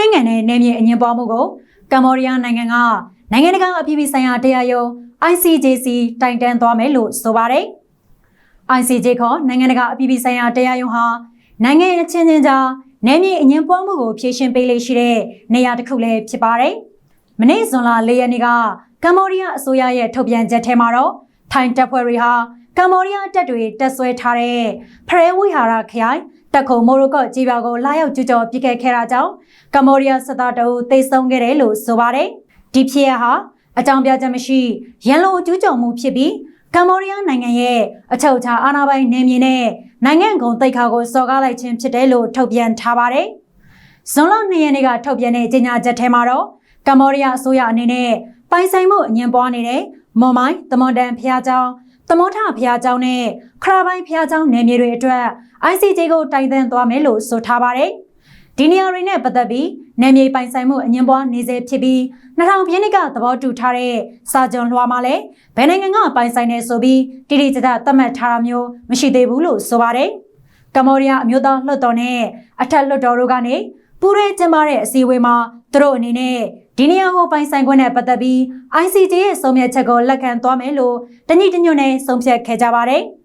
ထိုင်းနိုင်ငံနဲ့နယ်မြေအငင်းပွားမှုကိုကမ္ဘောဒီးယားနိုင်ငံကနိုင်ငံတကာအပြည်ပြည်ဆိုင်ရာတရားရုံး ICJC တိုင်တန်းသွားမယ်လို့ဆိုပါတယ်။ ICJ ခေါ်နိုင်ငံတကာအပြည်ပြည်ဆိုင်ရာတရားရုံးဟာနိုင်ငံအချင်းချင်းကြားနယ်မြေအငင်းပွားမှုကိုဖြေရှင်းပေးလေ့ရှိတဲ့နေရာတစ်ခုလည်းဖြစ်ပါတယ်။မနေ့ဇွန်လ၄ရက်နေ့ကကမ္ဘောဒီးယားအစိုးရရဲ့ထုတ်ပြန်ချက်ထဲမှာတော့ထိုင်းတပ်ဖွဲ့တွေဟာ ကမ္ဘောဒီးယားတပ်တွေတက်ဆွဲထားတဲ့ဖရဲဝိဟာရခရိုင်တက်ခုံမိုရိုကော့ကြီးပြောက်ကိုလာရောက်ကြကြော်ပြစ်ခဲ့ခဲ့တာကြောင့်ကမ္ဘောဒီးယားစစ်သားတအုပ်သိမ်းဆုံးခဲ့တယ်လို့ဆိုပါတယ်။ဒီဖြစ်ရပ်ဟာအကြောင်းပြချက်မရှိရန်လိုကျူးကျော်မှုဖြစ်ပြီးကမ္ဘောဒီးယားနိုင်ငံရဲ့အချုပ်အခြာအာဏာပိုင်နယ်မြေနဲ့နိုင်ငံကုံတိုက်ခါကိုစော်ကားလိုက်ခြင်းဖြစ်တယ်လို့ထုတ်ပြန်ထားပါတယ်။ဇွန်လ၂ရက်နေ့ကထုတ်ပြန်တဲ့ကြေညာချက်ထဲမှာတော့ကမ္ဘောဒီးယားအစိုးရအနေနဲ့ပိုင်ဆိုင်မှုအငင်းပွားနေတဲ့မွန်မိုင်းတမွန်တန်ဖျားချောင်း မောထဘုရားကျောင်းနဲ့ခရာပိုင်းဘုရားကျောင်းနယ်မြေတွေအတွက် ICJ ကိုတိုင်တန်သွားမယ်လို့ဆိုထားပါတယ်။ဒီနေရာတွေနဲ့ပတ်သက်ပြီးနယ်မြေပိုင်ဆိုင်မှုအငင်းပွားနေစေဖြစ်ပြီး2000ပြည့်နှစ်ကသဘောတူထားတဲ့စာချုပ်လွှာမှာလည်းဘယ်နိုင်ငံကပိုင်ဆိုင်နေဆိုပြီးတိတိကျကျသတ်မှတ်ထားတာမျိုးမရှိသေးဘူးလို့ဆိုပါတယ်။ကမ္ဘောဒီးယားအမျိုးသားလွှတ်တော်နဲ့အထက်လွှတ်တော်တို့ကနေပူရဲကျင်းပတဲ့အစည်းအဝေးမှာသူတို့အနေနဲ့ ဒီနေရာကိုပိုင်ဆိုင်ခွင့်နဲ့ပတ်သက်ပြီး ICJ ရဲ့ဆုံးဖြတ်ချက်ကိုလက်ခံသွားမယ်လို့တညီတညွတ်နဲ့ဆုံးဖြတ်ခဲ့ကြပါတယ်။